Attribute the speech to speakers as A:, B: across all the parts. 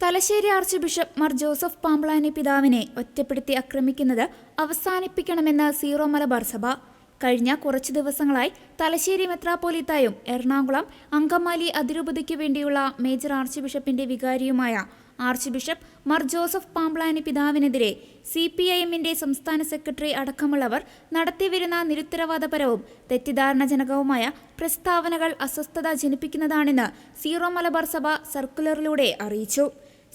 A: Thalassery archbishop Mar Joseph Pamplany പിതാവിനെ ഒറ്റപ്പെടുത്തി ആക്രമിക്കുന്നത് അവസാനിപ്പിക്കണമെന്ന് സീറോ മലബാർ സഭ. കഴിഞ്ഞ കുറച്ചു ദിവസങ്ങളായി തലശ്ശേരി മെത്രാപ്പോലിത്തായും എറണാകുളം അങ്കമാലി അതിരൂപതയ്ക്കു വേണ്ടിയുള്ള മേജർ ആർച്ച് ബിഷപ്പിന്റെ വികാരിയുമായ ആർച്ച് ബിഷപ്പ് മാർ ജോസഫ് പാമ്പ്ളാനി പിതാവിനെതിരെ സി പി ഐ എമ്മിന്റെ സംസ്ഥാന സെക്രട്ടറി അടക്കമുള്ളവർ നടത്തിവരുന്ന നിരുത്തരവാദപരവും തെറ്റിദ്ധാരണജനകവുമായ പ്രസ്താവനകൾ അസ്വസ്ഥത ജനിപ്പിക്കുന്നതാണെന്ന് സീറോ മലബാർ സഭ സർക്കുലറിലൂടെ അറിയിച്ചു.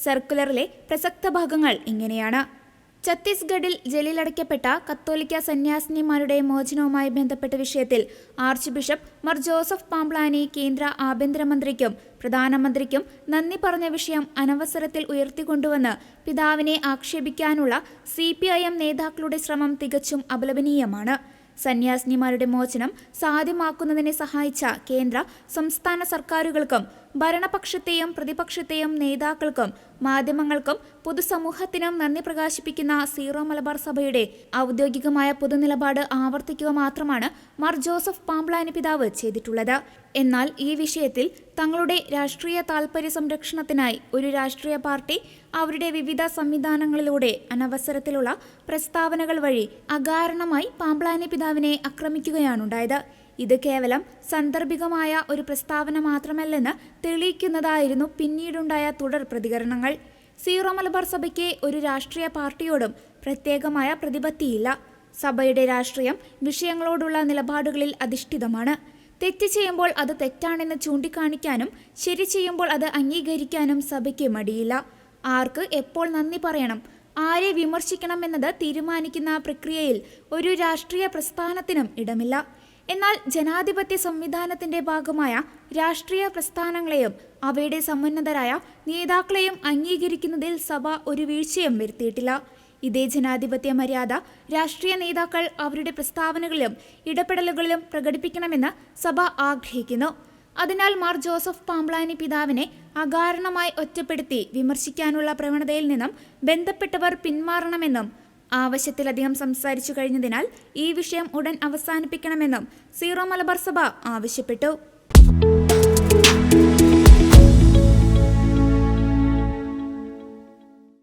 A: സർക്കുലറിലെ പ്രസക്ത ഭാഗങ്ങൾ ഇങ്ങനെയാണ്. ഛത്തീസ്ഗഡിൽ ജയിലിലടയ്ക്കപ്പെട്ട കത്തോലിക്ക സന്യാസിനിമാരുടെ മോചനവുമായി ബന്ധപ്പെട്ട വിഷയത്തിൽ ആർച്ച് ബിഷപ്പ് മർ ജോസഫ് പാംപ്ലാനി കേന്ദ്ര ആഭ്യന്തരമന്ത്രിക്കും പ്രധാനമന്ത്രിക്കും നന്ദി പറഞ്ഞ വിഷയം അനവസരത്തിൽ ഉയർത്തിക്കൊണ്ടുവന്ന് പിതാവിനെ ആക്ഷേപിക്കാനുള്ള സി നേതാക്കളുടെ ശ്രമം തികച്ചും അപലപനീയമാണ്. സന്യാസിനിമാരുടെ മോചനം സാധ്യമാക്കുന്നതിനെ സഹായിച്ച കേന്ദ്ര സംസ്ഥാന സർക്കാരുകൾക്കും ഭരണപക്ഷത്തെയും പ്രതിപക്ഷത്തെയും നേതാക്കൾക്കും മാധ്യമങ്ങൾക്കും പൊതുസമൂഹത്തിനും നന്ദി പ്രകാശിപ്പിക്കുന്ന സീറോ മലബാർ സഭയുടെ ഔദ്യോഗികമായ പൊതുനിലപാട് ആവർത്തിക്കുക മാത്രമാണ് മാർ ജോസഫ് പാമ്പ്ലാനി പിതാവ് ചെയ്തിട്ടുള്ളത്. എന്നാൽ ഈ വിഷയത്തിൽ തങ്ങളുടെ രാഷ്ട്രീയ താൽപര്യ സംരക്ഷണത്തിനായി ഒരു രാഷ്ട്രീയ പാർട്ടി അവരുടെ വിവിധ സംവിധാനങ്ങളിലൂടെ അനവസരത്തിലുള്ള പ്രസ്താവനകൾ വഴി അകാരണമായി പാമ്പ്ലാനി പിതാവിനെ ആക്രമിക്കുകയാണുണ്ടായത്. ഇത് കേവലം സന്ദർഭികമായ ഒരു പ്രസ്താവന മാത്രമല്ലെന്ന് തെളിയിക്കുന്നതായിരുന്നു പിന്നീടുണ്ടായ തുടർ പ്രതികരണങ്ങൾ. സീറോ മലബാർ സഭയ്ക്ക് ഒരു രാഷ്ട്രീയ പാർട്ടിയോടും പ്രത്യേകമായ പ്രതിപത്തിയില്ല. സഭയുടെ രാഷ്ട്രീയം വിഷയങ്ങളോടുള്ള നിലപാടുകളിൽ അധിഷ്ഠിതമാണ്. തെറ്റ് ചെയ്യുമ്പോൾ അത് തെറ്റാണെന്ന് ചൂണ്ടിക്കാണിക്കാനും ശരി ചെയ്യുമ്പോൾ അത് അംഗീകരിക്കാനും സഭയ്ക്ക് മടിയില്ല. ആർക്ക് എപ്പോൾ നന്ദി പറയണം? ആരെ വിമർശിക്കണമെന്നത് തീരുമാനിക്കുന്ന പ്രക്രിയയിൽ ഒരു രാഷ്ട്രീയ പ്രസ്ഥാനത്തിനും ഇടമില്ല. എന്നാൽ ജനാധിപത്യ സംവിധാനത്തിന്റെ ഭാഗമായ രാഷ്ട്രീയ പ്രസ്ഥാനങ്ങളെയും അവയുടെ സമുന്നതരായ നേതാക്കളെയും അംഗീകരിക്കുന്നതിൽ സഭ ഒരു വീഴ്ചയും വരുത്തിയിട്ടില്ല. ഇതേ ജനാധിപത്യ മര്യാദ രാഷ്ട്രീയ നേതാക്കൾ അവരുടെ പ്രസ്താവനകളിലും ഇടപെടലുകളിലും പ്രകടിപ്പിക്കണമെന്ന് സഭ ആഗ്രഹിക്കുന്നു. അതിനാൽ മാർ ജോസഫ് പാമ്പ്ലാനി പിതാവിനെ അകാരണമായി ഒറ്റപ്പെടുത്തി വിമർശിക്കാനുള്ള പ്രവണതയിൽ നിന്നും ബന്ധപ്പെട്ടവർ പിന്മാറണമെന്നും ആവശ്യത്തിലധികം സംസാരിച്ചു കഴിഞ്ഞതിനാൽ ഈ വിഷയം ഉടൻ അവസാനിപ്പിക്കണമെന്നും സീറോ മലബാർ സഭ ആവശ്യപ്പെട്ടു.